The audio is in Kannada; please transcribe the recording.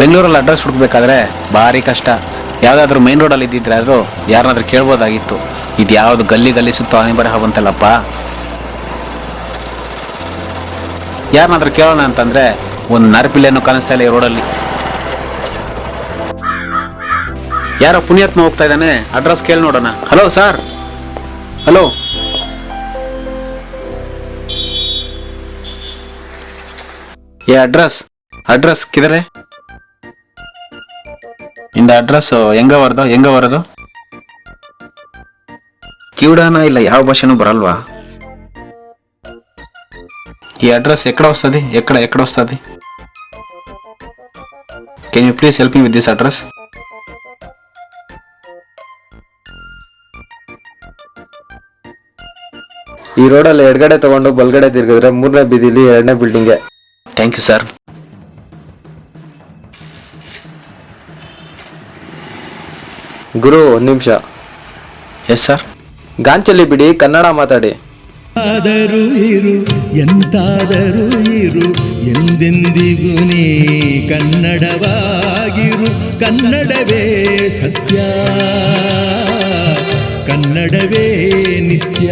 ಬೆಂಗಳೂರಲ್ಲಿ ಅಡ್ರೆಸ್ ಹುಡುಕ್ಬೇಕಾದ್ರೆ ಭಾರಿ ಕಷ್ಟ. ಯಾವುದಾದ್ರೂ ಮೇನ್ ರೋಡಲ್ಲಿ ಇದ್ದಿದ್ರೆ ಆದರೂ ಯಾರನ್ನಾದ್ರೂ ಕೇಳ್ಬೋದಾಗಿತ್ತು. ಇದು ಯಾವುದು ಗಲ್ಲಿ ಗಲ್ಲಿ ಸುತ್ತ ಆನೆ ಬಂತಲ್ಲಪ್ಪ? ಯಾರನ್ನಾದ್ರೂ ಕೇಳೋಣ ಅಂತಂದ್ರೆ ಒಂದು ನರಪಿಲ್ಲೇನು ಕಾಣಿಸ್ತಾ ಇಲ್ಲ ಈ ರೋಡಲ್ಲಿ ಯಾರೋ ಪುಣ್ಯಾತ್ಮ ಹೋಗ್ತಾ ಇದ್ದಾನೆ, ಅಡ್ರೆಸ್ ಕೇಳಿ ನೋಡೋಣ. ಹಲೋ ಸರ್ ಹಲೋ ಏ, ಅಡ್ರೆಸ್ ಅಡ್ರೆಸ್ ಕಿದರೆ? இந்த ಅಡ್ರೆಸ್ ಹೆಂಗ ಬರೋದು ಹೆಂಗ ಬರೋದು ಕಿವುಡಾನ ಇಲ್ಲ ಯಾವ ಭಾಷೆನೂ ಬರಲ್ವಾ ఈ అడ్రస్ ఎక్కడ వస్తుంది ఎక్కడ ఎక్కడ వస్తుంది can you please help me with this address ಈ ರೋಡಲ್ಲಿ ಎಡಗಡೆ ತಗೊಂಡು ಬಲ್ಗಡೆ ತಿರುಗಿದ್ರೆ ಮೂರನೇ ಬೀದಿಲಿ ಎರಡನೇ ಬಿಲ್ಡಿಂಗ್ಗೆ ಥ್ಯಾಂಕ್ ಯು ಸರ್ ಗುರು ಒಂದು ನಿಮಿಷ. ಎಸ್ ಸರ್ ಗಾಂಚಲಿ ಬಿಡಿ ಕನ್ನಡ ಮಾತಾಡಿ. ಆದರೂ ಇರು ಎಂತಾದರೂ ಇರು ಎಂದೆಂದಿಗೂ ನೀ ಕನ್ನಡವಾಗಿರು. ಕನ್ನಡವೇ ಸತ್ಯ ಕನ್ನಡವೇ ನಿತ್ಯ.